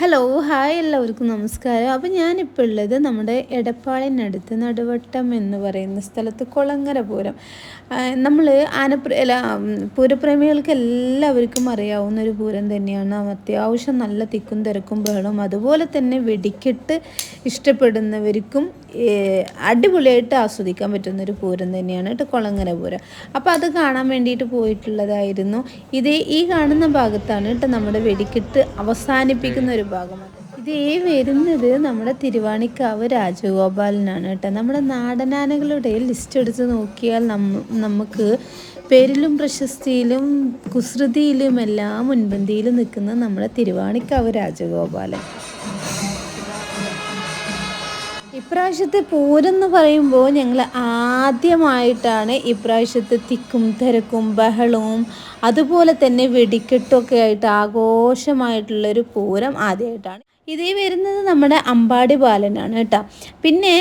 Hello hi എല്ലാവർക്കും നമസ്കാരം. അപ്പോൾ ഞാനിപ്പോൾ ഉള്ളത് നമ്മുടെ എടപ്പാളിനടുത്ത് നടുവട്ടം എന്ന് പറയുന്ന സ്ഥലത്ത് കൊളങ്ങര പൂരം. നമ്മൾ ആനപ്ര അല്ല പൂരപ്രേമികൾക്ക് എല്ലാവർക്കും അറിയാവുന്ന ഒരു പൂരം തന്നെയാണ്. അത്യാവശ്യം നല്ല തിക്കും തിരക്കും ബഹളവും അതുപോലെ തന്നെ വെടിക്കെട്ട് ഇഷ്ടപ്പെടുന്നവർക്കും അടിപൊളിയായിട്ട് ആസ്വദിക്കാൻ പറ്റുന്നൊരു പൂരം തന്നെയാണ് കേട്ടോ കൊളങ്ങര പൂരം. അപ്പോൾ അത് കാണാൻ വേണ്ടിയിട്ട് പോയിട്ടുള്ളതായിരുന്നു. ഇത് ഈ കാണുന്ന ഭാഗത്താണ് കേട്ടോ നമ്മുടെ വെടിക്കെട്ട് അവസാനിപ്പിക്കുന്ന ഒരു ഭാഗം. ഇത് ഈ വരുന്നത് നമ്മുടെ തിരുവാണിക്കാവ് രാജഗോപാലനാണ് കേട്ടോ. നമ്മുടെ നാടനാനകളുടെ ലിസ്റ്റ് എടുത്ത് നോക്കിയാൽ നമുക്ക് പേരിലും പ്രശസ്തിയിലും കുസൃതിയിലും എല്ലാം മുൻപന്തിയിലും നിൽക്കുന്ന നമ്മുടെ തിരുവാണിക്കാവ് രാജഗോപാലൻ. ഇപ്രാവശ്യത്തെ പൂരെന്ന് പറയുമ്പോൾ ഞങ്ങൾ ആദ്യമായിട്ടാണ് ഇപ്രാവശ്യത്തെ തിക്കും തിരക്കും ബഹളവും അതുപോലെ തന്നെ വെടിക്കെട്ടൊക്കെ ആയിട്ട് ആഘോഷമായിട്ടുള്ളൊരു പൂരം ആദ്യമായിട്ടാണ്. ഇതേ വരുന്നത് നമ്മുടെ അമ്പാടി ബാലനാണ് കേട്ടോ. പിന്നെ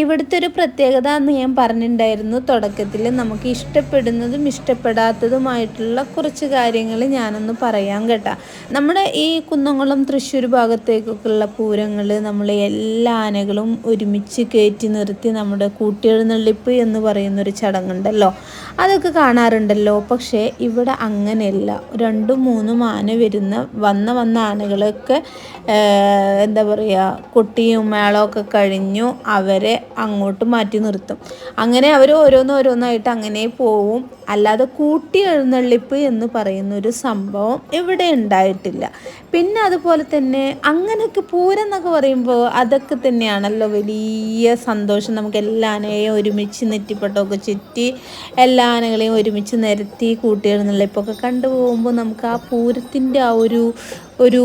ഇവിടുത്തെ ഒരു പ്രത്യേകത എന്ന് ഞാൻ പറഞ്ഞിട്ടുണ്ടായിരുന്നു തുടക്കത്തിൽ നമുക്ക് ഇഷ്ടപ്പെടുന്നതും ഇഷ്ടപ്പെടാത്തതുമായിട്ടുള്ള കുറച്ച് കാര്യങ്ങൾ ഞാനൊന്ന് പറയാം കേട്ടോ. നമ്മുടെ ഈ കുന്നംകുളം തൃശ്ശൂർ ഭാഗത്തേക്കൊക്കെയുള്ള പൂരങ്ങൾ നമ്മൾ എല്ലാ ആനകളും ഒരുമിച്ച് കയറ്റി നിർത്തി നമ്മുടെ കൂട്ടിയെഴുന്നള്ളിപ്പ് എന്ന് പറയുന്നൊരു ചടങ്ങുണ്ടല്ലോ. അതൊക്കെ കാണാറുണ്ടല്ലോ. പക്ഷേ ഇവിടെ അങ്ങനെയല്ല. രണ്ടും മൂന്നും ആന വരുന്ന വന്ന വന്ന ആനകളൊക്കെ എന്താ പറയുക കൊട്ടിയും മേളമൊക്കെ കഴിഞ്ഞു അവരെ അങ്ങോട്ട് മാറ്റി നിർത്തും. അങ്ങനെ അവർ ഓരോന്നോരോന്നായിട്ട് അങ്ങനെ പോവും. അല്ലാതെ കൂട്ടി എഴുന്നള്ളിപ്പ് എന്ന് പറയുന്ന ഒരു സംഭവം ഇവിടെ ഉണ്ടായിട്ടില്ല. പിന്നെ അതുപോലെ തന്നെ അങ്ങനെയൊക്കെ പൂരം എന്നൊക്കെ പറയുമ്പോൾ അതൊക്കെ തന്നെയാണല്ലോ വലിയ സന്തോഷം. നമുക്ക് എല്ലാ ഒരുമിച്ച് നെറ്റിപ്പട്ടമൊക്കെ ചുറ്റി എല്ലാ ആനകളെയും ഒരുമിച്ച് നിരത്തി കൂട്ടി എഴുന്നള്ളിപ്പൊക്കെ കണ്ടു പോകുമ്പോൾ നമുക്ക് ആ പൂരത്തിന്റെ ആ ഒരു ഒരു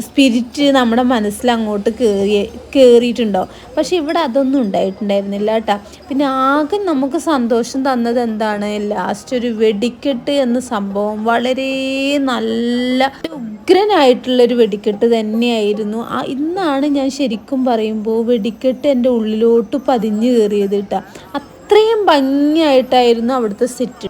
സ്പിരിറ്റ് നമ്മുടെ മനസ്സിൽ അങ്ങോട്ട് കയറി കയറിയിട്ടുണ്ടോ പക്ഷെ ഇവിടെ അതൊന്നും ഉണ്ടായിട്ടുണ്ടായിരുന്നില്ല കേട്ടോ പിന്നെ ആകെ നമുക്ക് സന്തോഷം തന്നത് എന്താണ്? ലാസ്റ്റ് ഒരു വെടിക്കെട്ട് എന്ന സംഭവം. വളരെ നല്ല ഉഗ്രനായിട്ടുള്ളൊരു വെടിക്കെട്ട് തന്നെയായിരുന്നു. ആ ഇന്നാണ് ഞാൻ ശരിക്കും പറയുമ്പോൾ വെടിക്കെട്ട് എന്റെ ഉള്ളിലോട്ട് പതിഞ്ഞു കയറിയത് കേട്ടോ അത്രയും ഭംഗിയായിട്ടായിരുന്നു അവിടുത്തെ സെറ്റ്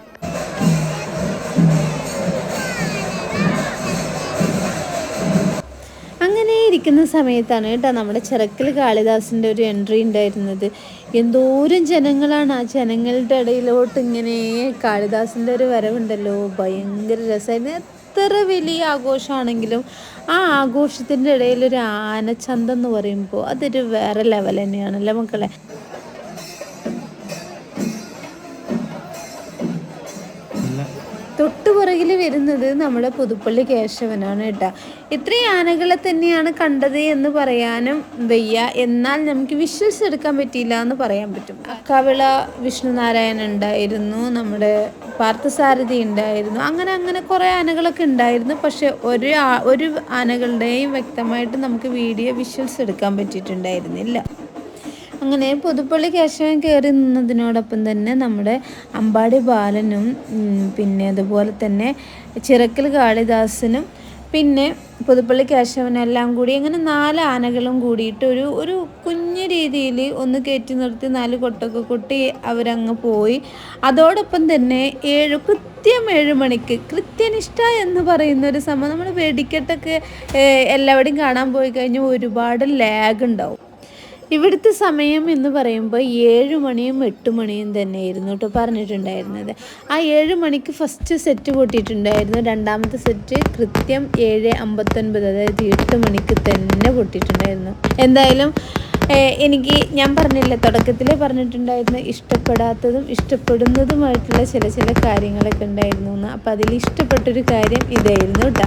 ഇരിക്കുന്ന സമയത്താണ് കേട്ടോ നമ്മുടെ ചിറക്കൽ കാളിദാസിന്റെ ഒരു എൻട്രി ഉണ്ടായിരുന്നത്. എന്തോരം ജനങ്ങളാണ് ആ ജനങ്ങളുടെ ഇടയിലോട്ട് ഇങ്ങനെ കാളിദാസിന്റെ ഒരു വരവുണ്ടല്ലോ. ഭയങ്കര രസമായിരുന്നു. എത്ര വലിയ ആഘോഷമാണെങ്കിലും ആ ആഘോഷത്തിന്റെ ഇടയിൽ ഒരു പറയുമ്പോൾ അതൊരു വേറെ ലെവൽ തന്നെയാണല്ലേ മക്കളെ? തൊട്ടുപുറകിൽ വരുന്നത് നമ്മുടെ പുതുപ്പള്ളി കേശവനാണ് കേട്ടോ. ഇത്രയും ആനകളെ തന്നെയാണ് കണ്ടത് എന്ന് പറയാനും വയ്യ. എന്നാൽ നമുക്ക് വിശ്വസിച്ച് എടുക്കാൻ പറ്റിയില്ല എന്ന് പറയാൻ പറ്റും. അക്കാവിള വിഷ്ണുനാരായണൻ ഉണ്ടായിരുന്നു നമ്മുടെ പാർത്ഥസാരഥി ഉണ്ടായിരുന്നു അങ്ങനെ അങ്ങനെ കുറേ ആനകളൊക്കെ ഉണ്ടായിരുന്നു. പക്ഷെ ഒരു ഒരു ആനകളുടെയും വ്യക്തമായിട്ട് നമുക്ക് വീഡിയോ വിഷ്വൽസ് എടുക്കാൻ പറ്റിയിട്ടുണ്ടായിരുന്നില്ല. അങ്ങനെ പുതുപ്പള്ളി കേശവൻ കയറി നിന്നതിനോടൊപ്പം തന്നെ നമ്മുടെ അമ്പാടി ബാലനും പിന്നെ അതുപോലെ തന്നെ ചിറക്കൽ കാളിദാസനും പിന്നെ പുതുപ്പള്ളി കേശവനെല്ലാം കൂടി അങ്ങനെ നാല് ആനകളും കൂടിയിട്ട് ഒരു ഒരു കുഞ്ഞു രീതിയിൽ ഒന്ന് കയറ്റി നിർത്തി നാല് കൊട്ടൊക്കെ കൊട്ടി അവരങ്ങ് പോയി. അതോടൊപ്പം തന്നെ ഏഴ് കൃത്യം ഏഴ് മണിക്ക് കൃത്യനിഷ്ഠ എന്ന് പറയുന്ന ഒരു സംഭവം. നമ്മൾ വെടിക്കെട്ടൊക്കെ എല്ലാവരുടെയും കാണാൻ പോയി കഴിഞ്ഞാൽ ഒരുപാട് ലാഗ് ഉണ്ടാവും. ഇവിടുത്തെ സമയം എന്ന് പറയുമ്പോൾ ഏഴ് മണിയും എട്ട് മണിയും തന്നെയായിരുന്നു കേട്ടോ പറഞ്ഞിട്ടുണ്ടായിരുന്നത്. ആ ഏഴ് മണിക്ക് ഫസ്റ്റ് സെറ്റ് പൊട്ടിയിട്ടുണ്ടായിരുന്നു. രണ്ടാമത്തെ സെറ്റ് കൃത്യം ഏഴ് അമ്പത്തൊൻപത് അതായത് എട്ട് മണിക്ക് തന്നെ പൊട്ടിയിട്ടുണ്ടായിരുന്നു. എന്തായാലും എനിക്ക് ഞാൻ പറഞ്ഞില്ല തുടക്കത്തിലേ പറഞ്ഞിട്ടുണ്ടായിരുന്നു ഇഷ്ടപ്പെടാത്തതും ഇഷ്ടപ്പെടുന്നതുമായിട്ടുള്ള ചില ചില കാര്യങ്ങളൊക്കെ ഉണ്ടായിരുന്നു അപ്പോൾ അതിൽ ഇഷ്ടപ്പെട്ടൊരു കാര്യം ഇതായിരുന്നു കേട്ടോ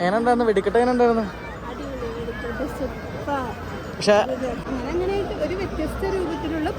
എങ്ങനെ ഉണ്ടായിരുന്നു വെടിക്കെട്ട് എങ്ങനെ പക്ഷെ ഒരു രൂപത്തിലുള്ള